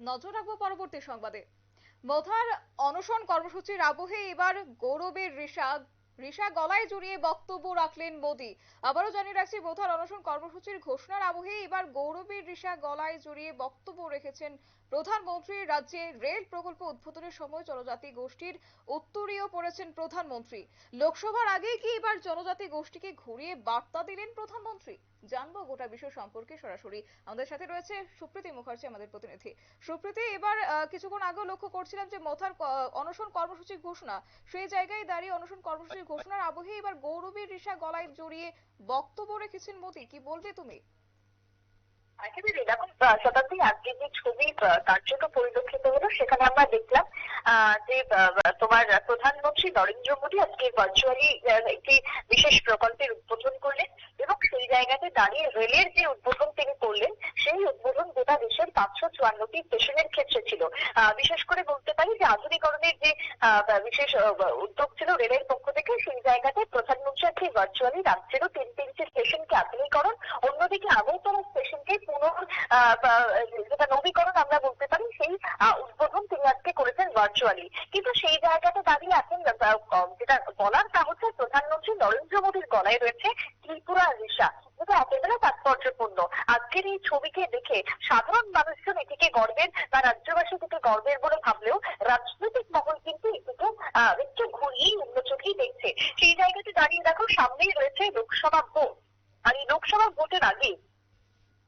নজর রাখব পরবর্তী সংবাদে। মথার অনশন কর্মসূচির আবহে এবার গৌরবের ঋষা ঋষা গলায় জড়িয়ে বক্তব্য রাখলেন মোদী। আবারও জানিয়ে রাখছি মথার অনশন কর্মসূচির ঘোষণার আবহে এবার গৌরবের ঋষা গলায় জড়িয়ে বক্তব্য রেখেছেন প্রধানমন্ত্রী। রাজ্যে রেল প্রকল্প উদ্বোধনের সময় জনজাতি গোষ্ঠীর উত্তরীয় পড়েছেন প্রধানমন্ত্রী। লোকসভার আগেই কি এবার জনজাতি গোষ্ঠীকে ঘুরিয়ে বার্তা দিলেন প্রধানমন্ত্রী? জানব গোটা বিষয় সম্পর্কে সরাসরি। আমাদের সাথে রয়েছে সুপ্রীতি মুখার্জি, আমাদের প্রতিনিধি। সুপ্রীতি, এবার কিছুক্ষণ আগেও লক্ষ্য করছিলাম যে মথার অনশন কর্মসূচির ঘোষণা। সেই জায়গায় দাঁড়িয়ে অনশন কর্মসূচির ঘোষণার আবহে এবার গৌরবীর ঋষা গলায় জড়িয়ে বক্তব্য রেখেছেন মোদী। কি বলবে তুমি? একেবারে দেখুন শতাব্দী আজকে যে ছবি কার্যত পরিলক্ষিত হলো, সেখানে আমরা দেখলাম যে তোমার প্রধানমন্ত্রী নরেন্দ্র মোদী আজকে ভার্চুয়ালি একটি বিশেষ প্রকল্পের উদ্বোধন করলেন এবং সেই জায়গাতে দাঁড়িয়ে রেলের যে উদ্বোধন তিনি করলেন, সেই উদ্বোধন গোটা দেশের পাঁচশো চুয়ান্নটি স্টেশনের ক্ষেত্রে ছিল। বিশেষ করে বলতে পারি যে আধুনিকরণের যে বিশেষ উদ্যোগ ছিল রেলের পক্ষ থেকে, সেই জায়গাতে প্রধানমন্ত্রী ভার্চুয়ালি রাজ্যেরও তিন তিনটি স্টেশনকে আধুনিকরণ। অন্যদিকে আগরতলা স্টেশনকে পুনর যেটা নবীকরণ আমরা বলতে পারি, সেই উদ্বোধন তিনি আজকে করেছেন ভার্চুয়ালি কিন্তু সেই জায়গাতে দাঁড়িয়ে এখন যেটা বলার তা হচ্ছে, প্রধানমন্ত্রী নরেন্দ্র মোদীর গলায় রয়েছে ত্রিপুরা একেবারে তাৎপর্যপূর্ণ আজকের এই ছবিকে দেখে সাধারণ মানুষজন এটিকে গর্বের বা রাজ্যবাসী এটিকে গর্বের বলে ভাবলেও রাজনৈতিক মহল কিন্তু এটিকে একটু ঘুরিয়েই অন্য চোখেই দেখছে। সেই জায়গাতে দাঁড়িয়ে দেখো, সামনেই রয়েছে লোকসভা ভোট। আর এই লোকসভা ভোটের আগে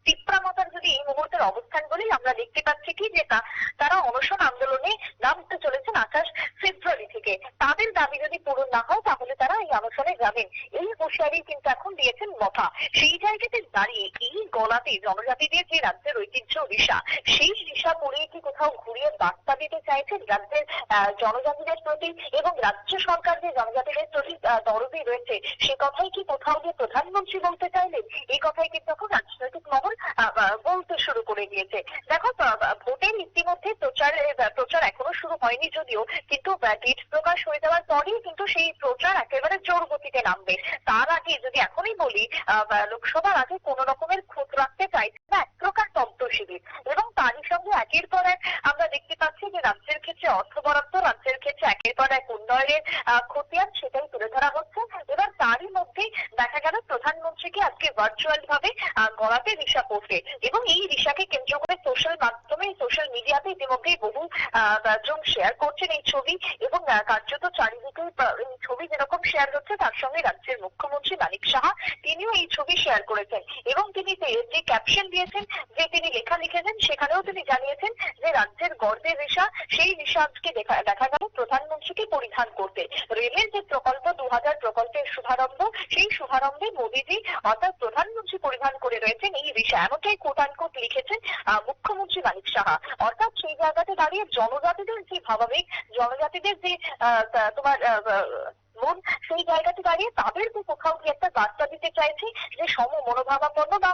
তিপ্রামতার যদি এই মুহূর্তের অবস্থান বলি আমরা দেখতে পাচ্ছি কি যে তারা অনশন আন্দোলনে নামতে চলেছেন আঠাশ ফেব্রুয়ারি থেকে। তাদের দাবি যদি পূরণ না হয়, তাহলে তারা এই অনশনে যাবেন। এই হুঁশিয়ারি কিন্তু এখন দিয়েছেন মফা। সেই জায়গাতে দাঁড়িয়ে এই গলাতে জনজাতিদের যে রাজ্যের ঐতিহ্য ঋষা সেই ঋষা পড়িয়ে কি কোথাও ঘুরিয়ে বার্তা দিতে চাইছেন রাজ্যের জনজাতিদের প্রতি এবং রাজ্য সরকার যে জনজাতিদের প্রতি দরদি রয়েছে, সে কথাই কি কোথাও গিয়ে প্রধানমন্ত্রী বলতে চাইলেন? এই কথাই কিন্তু এখন রাজনৈতিক মহল বলতে শুরু করে দিয়েছে। দেখো ভোটের ইতিমধ্যে প্রচারের আহ, প্রচার এখনও শুরু হয়নি যদিও কিন্তু ডেট প্রকাশ হয়ে যাওয়ার পরেই কিন্তু সেই প্রচার একেবারে জোর গতিতে নামবে। তার আগে যদি এখনই বলি লোকসভার আগে কোন রকমের খুঁত রাখতে চাইছে না এক প্রকার তপ্ত শিবির। এবং তারই সঙ্গে একের পর এক আমরা দেখতে পাচ্ছি যে রাজ্যের ক্ষেত্রে অর্থ বরাদ্দ রাজ্যের ক্ষেত্রে একের পর এক উন্নয়নের খতিয়ান সেটাই তুলে ধরা হচ্ছে। এবার তারই মধ্যে দেখা গেল প্রধানমন্ত্রীকে আজকে ভার্চুয়াল ভাবে গড়াতে রিসা করতে এবং এই রিসাকে কেন্দ্র করে সোশ্যাল মাধ্যমে সোশ্যাল মিডিয়াতে ইতিমধ্যেই বহু জন শেয়ার করছেন এই ছবি এবং কার্যত চারিদিকে এই ছবি যেরকম শেয়ার হচ্ছে তার সঙ্গে রাজ্যের মুখ্যমন্ত্রী মানিক সাহা, তিনিও এই ছবি শেয়ার করেছেন। এবং তিনি যে- ক্যাপশন দিয়েছেন, যে তিনি লেখা লিখেছেন, সেখানেও তিনি জানিয়েছেন যে, রাজ্যের গর্বের রেশা সেই রেশা দেখা গেল প্রধানমন্ত্রীকে পরিধান করতে। রেলের যে প্রকল্প দু হাজার প্রকল্পের শুভারম্ভ, সেই শুভারম্ভে মোদীজি অর্থাৎ প্রধানমন্ত্রী পরিধান করে রয়েছেন এই রেশা এমনটাই কোট আনকোট লিখেছেন মুখ্যমন্ত্রী মানিক সাহা। অর্থাৎ সেই জায়গাতে দাঁড়িয়ে জনজাতিদের যে ভাবাবেগ জনজাতিদের যে তোমার মন, সেই জায়গাতে দাঁড়িয়ে তাদেরকে কোথাও কি একটা বার্তা দিতে চাইছি যে সম মনোভাবাপন্ন বা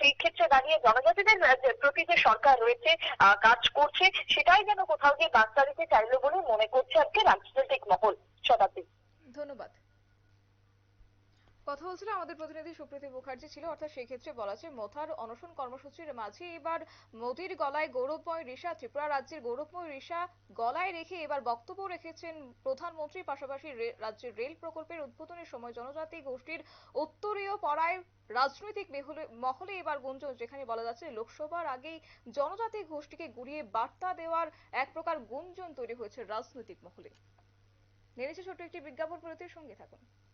সেই ক্ষেত্রে দাঁড়িয়ে জনজাতিদের প্রতি যে সরকার রয়েছে কাজ করছে, সেটাই যেন কোথাও গিয়ে বার্তা দিতে চাইলো বলে মনে করছে আজকে রাজনৈতিক মহল। আমাদের প্রতিনিধি সুপ্রীতি মুখার্জি ছিল, অর্থাৎ সেই ক্ষেত্রে বলা আছে মথার অনশন কর্মসূচির মাঝে এবার মোদির গলায় গৌরবময় ঋষা ত্রিপুরা রাজ্যের গৌরবময় ঋষা গলায় রেখে এবার বক্তব্য রেখেছেন প্রধানমন্ত্রী, পাশাপাশি রাজ্যের রেল প্রকল্পের উদ্বোধনের সময় জনজাতি গোষ্ঠীর উত্তরীয় পড়ায় রাজনৈতিক মেহলে- এবার গুঞ্জন, যেখানে বলা যাচ্ছে লোকসভার আগেই জনজাতি গোষ্ঠীকে গুড়িয়ে বার্তা দেওয়ার এক প্রকার গুঞ্জন তৈরি হয়েছে রাজনৈতিক মহলে। নেমেছে ছোট্ট একটি বিজ্ঞাপন, বিরতির সঙ্গে থাকুন।